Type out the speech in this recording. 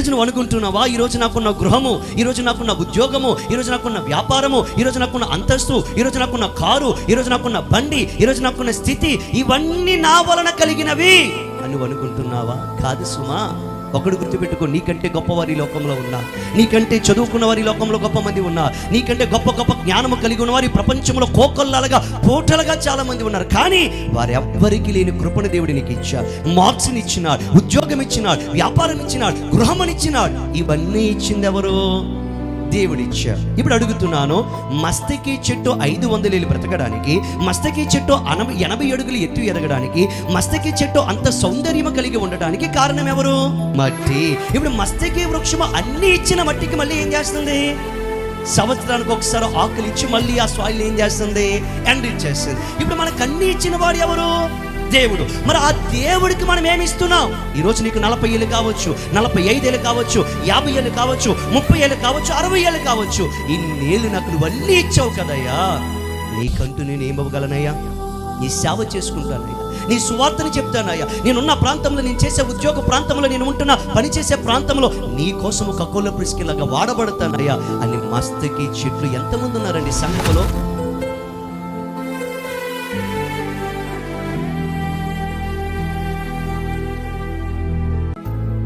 ఈరోజు నువ్వు అనుకుంటున్నావా? ఈరోజు నాకున్న గృహము ఈరోజు నాకున్న ఉద్యోగము ఈరోజు నాకున్న వ్యాపారము ఈరోజు నాకున్న అంతస్తు ఈరోజు నాకున్న కారు ఈరోజు నాకున్న బండి ఈరోజు నాకున్న స్థితి ఇవన్నీ నా వలన కలిగినవి అని నువ్వు అనుకుంటున్నావా? కాదు సుమా. ఒకడు గుర్తుపెట్టుకో నీకంటే గొప్పవారి లోకంలో ఉన్నా. నీకంటే చదువుకున్న వారి లోకంలో గొప్ప మంది ఉన్నా. నీకంటే గొప్ప గొప్ప జ్ఞానము కలిగి ఉన్న వారి ప్రపంచంలో కోకొల్లాలుగా పోటలుగా చాలా మంది ఉన్నారు. కానీ వారు ఎవ్వరికి లేని కృపణ దేవుడు నీకు ఇచ్చాడు. మార్క్స్ని ఇచ్చినాడు ఉద్యోగం ఇచ్చినాడు వ్యాపారం ఇచ్చినాడు గృహం ఇచ్చినాడు. ఇవన్నీ ఇచ్చింది ఎవరు దేవుడిచ్చాడు ఇప్పుడు అడుగుతున్నాను మస్తకి చెట్టు ఐదు వందలు బ్రతకడానికి మస్తకి చెట్టు అన ఎనభై అడుగులు ఎత్తు ఎదగడానికి మస్తకి చెట్టు అంత సౌందర్యం కలిగి ఉండడానికి కారణం ఎవరు? మట్టి. ఇప్పుడు మస్తకి వృక్షము అన్ని ఇచ్చిన మట్టికి మళ్ళీ ఏం చేస్తుంది? సంవత్సరానికి ఒకసారి ఆకులు ఇచ్చి మళ్ళీ ఆ సాయిల్ ఏం చేస్తుంది? ఎండ్ ఇచ్చేస్తుంది. ఇప్పుడు మనకు అన్ని ఇచ్చిన వాడు ఎవరు? దేవుడు. మరి ఆ దేవుడికి మనం ఏమి ఇస్తున్నాం? ఈరోజు నీకు నలభై ఏళ్ళు కావచ్చు నలభై ఐదేళ్ళు కావచ్చు యాభై ఏళ్ళు కావచ్చు ముప్పై ఏళ్ళు కావచ్చు అరవై ఏళ్ళు కావచ్చు. ఇన్నేళ్ళు నాకు నువ్వు అన్నీ ఇచ్చావు కదయ్యా. నీకంటూ నేను ఏమవ్వగలనయ్యా? నీ సేవ చేసుకుంటానయ్యా. నీ సువార్తని చెప్తానయ్యా. నేనున్న ప్రాంతంలో నేను చేసే ఉద్యోగ ప్రాంతంలో నేను ఉంటున్న పని చేసే ప్రాంతంలో నీ కోసం ఒక కొల్ల ప్రిస్కిలాగా వాడబడతానయ్యా. అని మస్తకి చెట్లు ఎంతమంది ఉన్నారండి సంఘంలో?